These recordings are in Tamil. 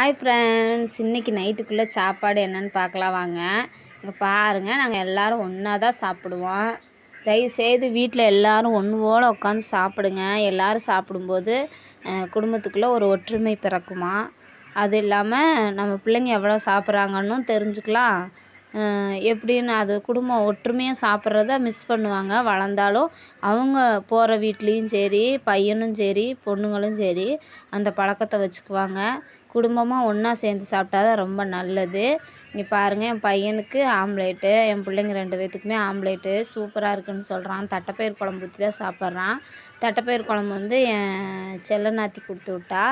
ஹாய் ஃப்ரெண்ட்ஸ் இன்றைக்கி நைட்டுக்குள்ளே சாப்பாடு என்னென்னு பார்க்கலாம் வாங்க. இங்கே பாருங்கள் நாங்கள் எல்லோரும் ஒன்றா தான் சாப்பிடுவோம். தயவுசெய்து வீட்டில் எல்லோரும் ஒன்றுவோட உட்காந்து சாப்பிடுங்க. எல்லோரும் சாப்பிடும்போது குடும்பத்துக்குள்ளே ஒரு ஒற்றுமை பிறக்குமா? அது இல்லாமல் நம்ம பிள்ளைங்க எவ்வளோ சாப்பிட்றாங்கன்னு தெரிஞ்சுக்கலாம். எப்படின்னு அது குடும்பம் ஒற்றுமையாக சாப்பிட்றத மிஸ் பண்ணுவாங்க. வளர்ந்தாலும் அவங்க போகிற வீட்லேயும் சரி பையனும் சரி பொண்ணுங்களும் சரி அந்த பழக்கத்தை வச்சுக்குவாங்க. குடும்பமாக ஒன்றா சேர்ந்து சாப்பிட்டா தான் ரொம்ப நல்லது. இங்கே பாருங்கள் என் பையனுக்கு ஆம்லேட்டு என் பிள்ளைங்க ரெண்டு பேர்த்துக்குமே ஆம்லேட்டு சூப்பராக இருக்குன்னு சொல்கிறான் தட்டைப்பயிர் குழம்பு ஊற்றி தான் சாப்பிட்றான். தட்டைப்பயிர் குழம்பு வந்து என் செல்ல நாத்தி கொடுத்து விட்டா.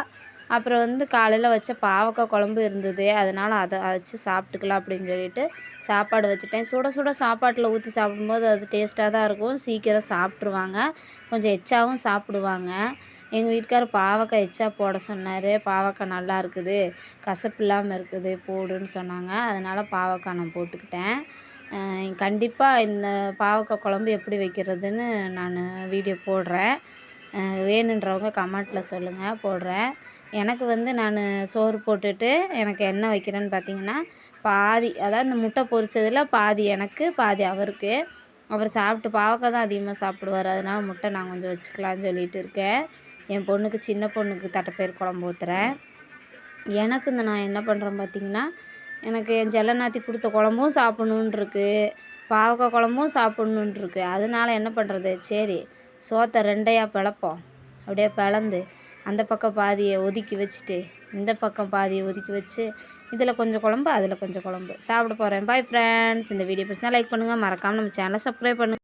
அப்புறம் வந்து காலையில் வச்ச பாவக்காய் குழம்பு இருந்தது. அதனால் அதை வச்சு சாப்பிட்டுக்கலாம் அப்படின்னு சொல்லிட்டு சாப்பாடு வச்சுட்டேன். சுட சுட சாப்பாட்டில் ஊற்றி சாப்பிடும்போது அது டேஸ்ட்டாக தான் இருக்கும். சீக்கிரம் சாப்பிட்ருவாங்க கொஞ்சம் எச்சாவும் சாப்பிடுவாங்க. எங்கள் வீட்டுக்காரர் பாவக்காய் எச்சா போட சொன்னார். பாவக்காய் நல்லா இருக்குது. கசப்பு இல்லாமல் இருக்குது. போடுன்னு சொன்னாங்க. அதனால் பாவக்காய் நான் போட்டுக்கிட்டேன். கண்டிப்பாக இந்த பாவக்காய் குழம்பு எப்படி வைக்கிறதுன்னு நான் வீடியோ போடுறேன். வேணுன்றவங்க கமெண்ட்டில் சொல்லுங்கள் போடுறேன். எனக்கு வந்து நான் சோறு போட்டுட்டு எனக்கு என்ன வைக்கிறேன்னு பார்த்தீங்கன்னா பாதி அதாவது இந்த முட்டை பொரிச்சதில் பாதி எனக்கு பாதி அவருக்கு. அவர் சாப்பிட்டு பாவக்காய் தான் அதிகமாக சாப்பிடுவார். அதனால் முட்டை நான் கொஞ்சம் வச்சுக்கலான்னு சொல்லிட்டு இருக்கேன். என் பொண்ணுக்கு சின்ன பொண்ணுக்கு தட்டைப்பயிர் குழம்பு ஊற்றுறேன் எனக்கு இந்த நான் என்ன பண்ணுறேன் பார்த்தீங்கன்னா எனக்கு என் ஜெல்லநாத்தி கொடுத்த குழம்பும் சாப்பிட்ணுன்ருக்கு. இருக்குது பாவக்காய் குழம்பும் சாப்பிட்ணுன்ருக்கு. அதனால் அதனால என்ன பண்ணுறது சரி சோத்தை ரெண்டையாக பிளப்போம். அப்படியே பிளந்து அந்த பக்கம் பாதியை ஒதுக்கி வச்சுட்டு இந்த பக்கம் பாதியை ஒதுக்கி வச்சு இதில் கொஞ்சம் குழம்பு அதில் கொஞ்சம் குழம்பு. சாப்பிட போகிறேன் பாய் ஃப்ரெண்ட்ஸ் இந்த வீடியோ பிடிச்சிருந்தா லைக் பண்ணுங்கள் மறக்காமல் நம்ம சேனலை சப்ஸ்கிரைப் பண்ணுங்கள்